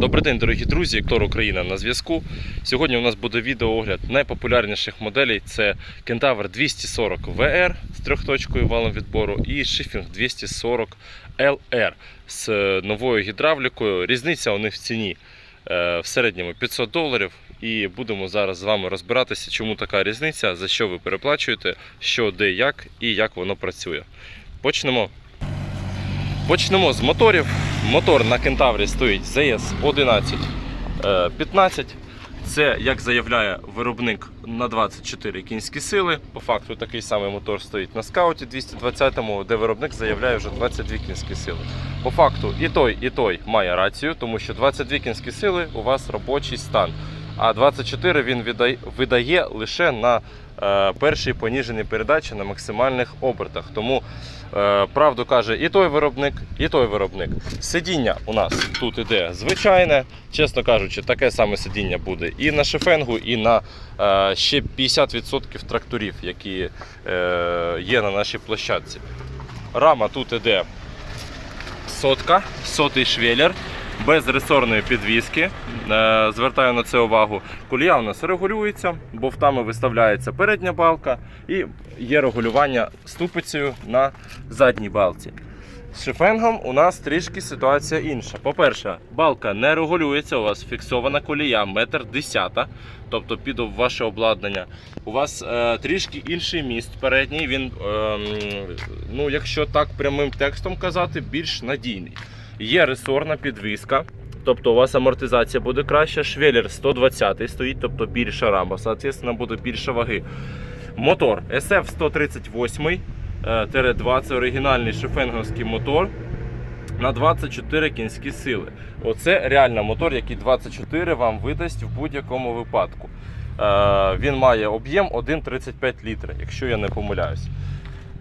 Добрий день, дорогі друзі, Ектор Україна на зв'язку. Сьогодні у нас буде відеоогляд найпопулярніших моделей. Це Кентавр 240 VR з трьохточкою валом відбору і Шифінг 240 LR з новою гідравлікою. Різниця у них в ціні е, в середньому 500 доларів. І будемо зараз з вами розбиратися, чому така різниця, за що ви переплачуєте, що, де, як і як воно працює. Почнемо. Почнемо з моторів. Мотор на кентаврі стоїть ZS 1115. Це, як заявляє виробник, на 24 кінські сили. По факту такий самий мотор стоїть на скауті 220-му, де виробник заявляє вже 22 кінські сили. По факту і той, і той має рацію, тому що 22 кінські сили у вас робочий стан. А 24 він видає лише на е, першій поніженій передачі на максимальних обертах. Тому Е, Правду каже і той виробник, і той виробник. Сидіння у нас тут іде звичайне, чесно кажучи, таке саме сидіння буде і на шифенгу, і на е, ще 50% тракторів, які є на нашій площадці. Рама тут іде сотка, сотий швеллер, без ресорної підвіски. Е, Звертаю на це увагу. Колія у нас регулюється, бовтами виставляється передня балка і є регулювання ступицею на задній балці. З шифенгом у нас трішки ситуація інша. По-перше, балка не регулюється, у вас фіксована колія, метр десята, тобто під ваше обладнання. У вас е, трішки інший міст передній, він, е, ну, якщо так прямим текстом казати, більш надійний. Є ресорна підвіска, тобто у вас амортизація буде краща. Швеллер 120 стоїть, тобто більша рама, соответственно, буде більше ваги. Мотор SF 138 2 це оригінальний шифенговський мотор на 24 кінські сили. Оце реально мотор, який 24 вам видасть в будь-якому випадку. Е, Він має об'єм 1,35 літра, якщо я не помиляюсь.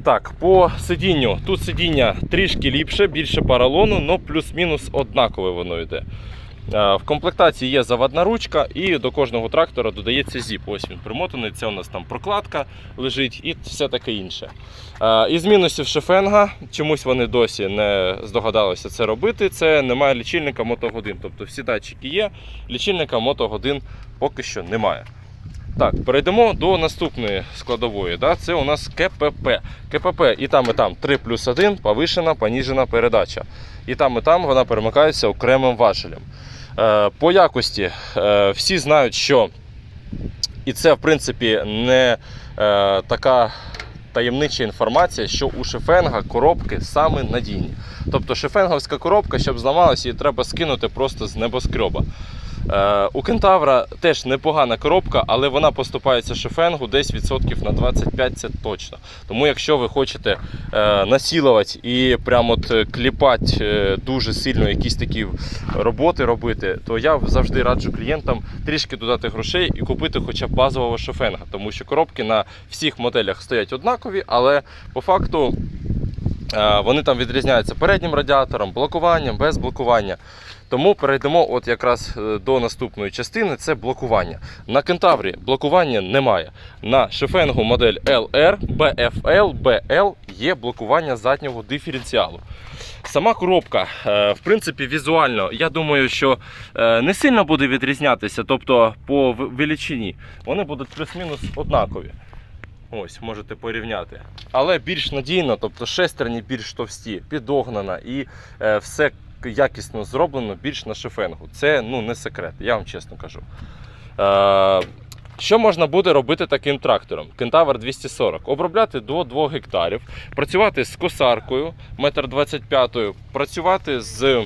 Так, по сидінню. Тут сидіння трішки ліпше, більше паралону, але плюс-мінус однакове воно йде. Е, В комплектації є заводна ручка і до кожного трактора додається зіп. Ось він примотаний. Це у нас там прокладка лежить і все таке інше. Е, Із мінусів шифенга, чомусь вони досі не здогадалися це робити. Це немає лічильника мотогодин. Тобто всі датчики є, лічильника мотогодин поки що немає. Так, перейдемо до наступної складової. Да? Це у нас КПП. КПП і там, і там 3 плюс 1, повишена, поніжена передача. І там, і там вона перемикається окремим важелем. Е, по якості е, всі знають, що і це, в принципі, не е, така таємнича інформація, що у шифенга коробки саме надійні. Тобто шифенговська коробка, щоб зламалася, її треба скинути просто з небоскреба. Е, у кентавра теж непогана коробка, але вона поступається шифенгу десь відсотків на 25 це точно. Тому якщо ви хочете е, насілувати і прямо от кліпати е, дуже сильно якісь такі роботи робити, то я завжди раджу клієнтам трішки додати грошей і купити хоча б базового шифенга, тому що коробки на всіх моделях стоять однакові, але по факту вони там відрізняються переднім радіатором, блокуванням, без блокування. Тому перейдемо от якраз е, до наступної частини це блокування. На кентаврі блокування немає. На шифенгу модель LR, BFL, BL є блокування заднього диференціалу. Сама коробка, е, в принципі, візуально, я думаю, що е, не сильно буде відрізнятися, тобто по величині. Вони будуть плюс-мінус однакові. Ось, можете порівняти. Але більш надійно, тобто шестерні більш товсті, підогнана і все якісно зроблено більш на шифенгу. Це ну, не секрет, я вам чесно кажу. Е, що можна буде робити таким трактором? Кентавр 240. Обробляти до 2 гектарів, працювати з косаркою 1,25 м, працювати з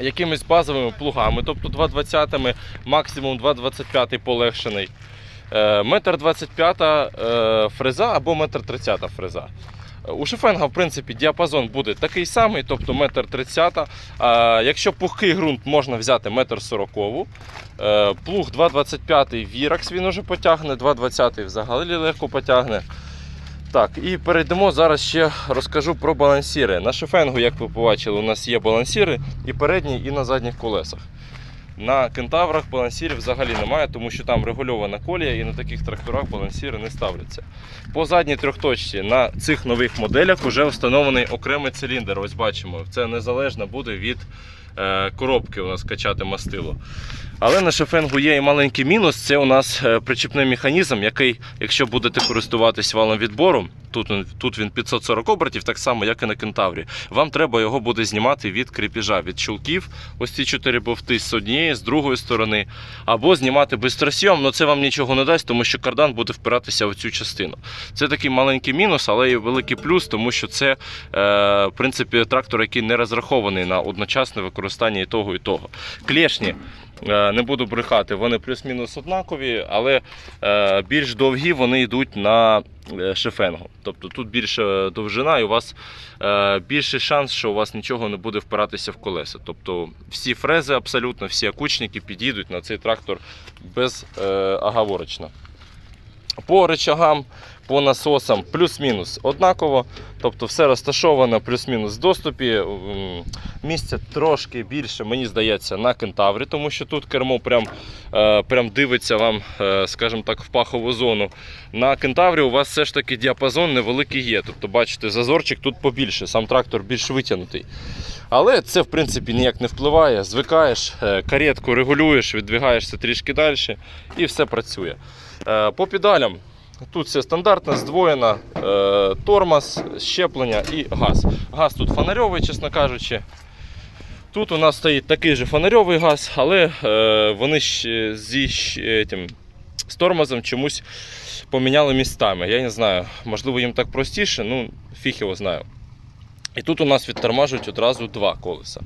якимись базовими плугами, тобто 2,20, максимум 2,25 полегшений. Е, Метр 25 е, фреза або метр 30 фреза. У шифенга, в принципі, діапазон буде такий самий, тобто метр 30. А якщо пухкий ґрунт, можна взяти метр 40. Е, Плуг 2,25 Віракс він уже потягне, 2,20 взагалі легко потягне. Так, і перейдемо зараз ще розкажу про балансіри. На шифенгу, як ви побачили, у нас є балансіри і передні, і на задніх колесах. На кентаврах балансірів взагалі немає, тому що там регульована колія і на таких тракторах балансіри не ставляться. По задній трьохточці на цих нових моделях вже встановлений окремий циліндр. Ось бачимо, це незалежно буде від е, коробки у нас качати мастило. Але на шефенгу є і маленький мінус. Це у нас е, причіпний механізм, який, якщо будете користуватись валом відбору, тут, він- тут він 540 обертів, так само, як і на кентаврі. Вам треба його буде знімати від кріпіжа, від чулків. Ось ці чотири бовти з однієї, з другої сторони. Або знімати бистросйом, але це вам нічого не дасть, тому що кардан буде впиратися в цю частину. Це такий маленький мінус, але і великий плюс, тому що це е, в принципі трактор, який не розрахований на одночасне використання і того, і того. Клешні. Е, Не буду брехати, вони плюс-мінус однакові, але е, більш довгі вони йдуть на е, шифенгу. Тобто тут більша довжина і у вас більший шанс, що у вас нічого не буде впиратися в колеса. Тобто всі фрези, абсолютно всі акучники підійдуть на цей трактор безоговорочно. По речагам, по насосам плюс-мінус однаково. Тобто все розташовано плюс-мінус в доступі. Місця трошки більше, мені здається, на кентаврі, тому що тут кермо прям, е, прям дивиться вам, е, скажімо так, в пахову зону. На кентаврі у вас все ж таки діапазон невеликий є. Тобто, бачите, зазорчик тут побільше, сам трактор більш витягнутий. Але це в принципі ніяк не впливає. Звикаєш, е, каретку регулюєш, віддвигаєшся трішки далі і все працює. Е, По педалям. Тут все стандартно, здвоєно, е, тормоз, щеплення і газ. Газ тут фонарьовий, чесно кажучи. Тут у нас стоїть такий же фонарьовий газ, але е, вони зі з тормозом чомусь поміняли містами. Я не знаю, можливо їм так простіше, ну фіг його знаю. І тут у нас відтормажують одразу два колеса.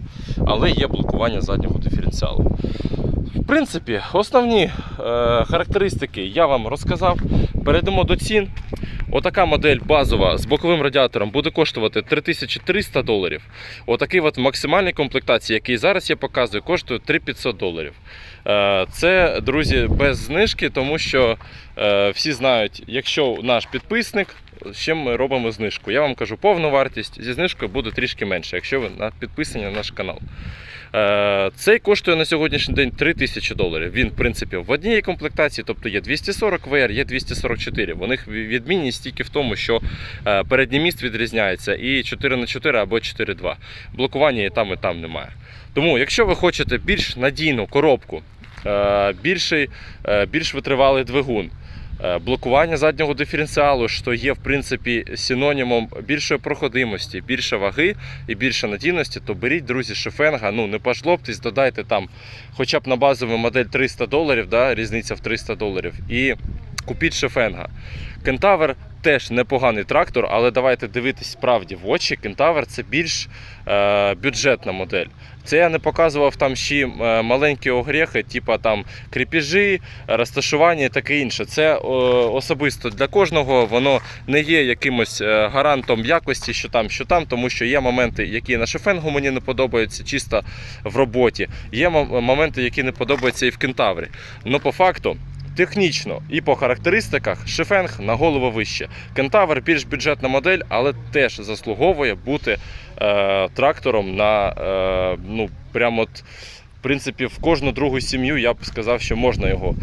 Але є блокування заднього диференціалу. Принципі, основні е, характеристики я вам розказав. Перейдемо до цін. Отака модель базова з боковим радіатором буде коштувати 3300 доларів. Отакий от в максимальній комплектації, який зараз я показую, коштує 3500 доларів. Е, Це, друзі, без знижки, тому що е, всі знають, якщо наш підписник, чим ми робимо знижку. Я вам кажу, повну вартість зі знижкою буде трішки менше, якщо ви підписані на наш канал. Е, Цей коштує на сьогоднішній день 3000 доларів. Він, в принципі, в одній комплектації, тобто є 240 VR, є 244. У них відмінність тільки в тому, що е, передній міст відрізняється і 4х4 або 4.2. Блокування і там, і там немає. Тому, якщо ви хочете більш надійну коробку, е, більший, більш витривалий двигун. Е, Блокування заднього диференціалу, що є в принципі синонімом більшої проходимості, більше ваги і більше надійності, то беріть, друзі, шефенга. Ну не пожлобтесь, додайте там хоча б на базову модель 300 доларів, да, різниця в 300 доларів, і купіть шефенга. Кентавр теж непоганий трактор, але давайте дивитись справді в очі. Кентавр це більш е, бюджетна модель. Це я не показував там ще е, маленькі огрехи, типу там кріпіжі, розташування і таке інше. Це е, особисто для кожного воно не є якимось е, гарантом якості, що там, що там, тому що є моменти, які на шефенгу мені не подобаються чисто в роботі. Є моменти, які не подобаються і в кентаврі. Ну, по факту. Технічно і по характеристиках шефенг на голову вище. Кентавр більш бюджетна модель, але теж заслуговує бути е, трактором на е, ну, прямо от, в принципі, в кожну другу сім'ю я б сказав, що можна його.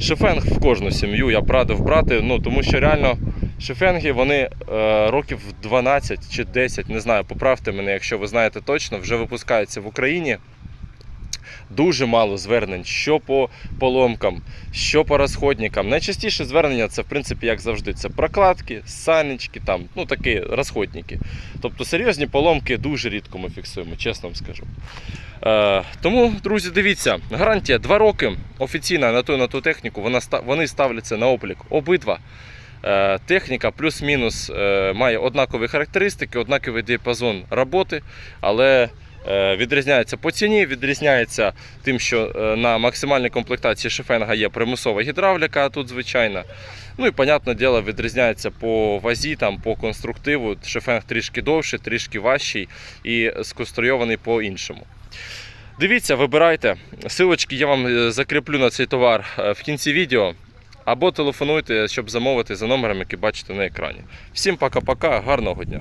Шефенг в кожну сім'ю я б радив брати, ну, тому що реально шефенги вони е, років 12 чи 10, не знаю, поправте мене, якщо ви знаєте точно, вже випускаються в Україні. Дуже мало звернень, що по поломкам, що по розходникам. Найчастіше звернення це, в принципі, як завжди, це прокладки, санечки, там, ну такі розходники. Тобто серйозні поломки дуже рідко ми фіксуємо, чесно вам скажу. Е, тому, друзі, дивіться, гарантія 2 роки офіційна на ту на ту техніку, вона, вони ставляться на облік обидва. Е, Техніка плюс-мінус е, має однакові характеристики, однаковий діапазон роботи, але відрізняється по ціні, відрізняється тим, що е, на максимальній комплектації шифенга є примусова гідравліка, а тут звичайна. Ну і, понятне діло, відрізняється по вазі, там, по конструктиву. Шифенг трішки довший, трішки важчий і сконструйований по-іншому. Дивіться, вибирайте. Силочки я вам е, закріплю на цей товар е, в кінці відео. Або телефонуйте, щоб замовити за номером, який бачите на екрані. Всім пока-пока, гарного дня!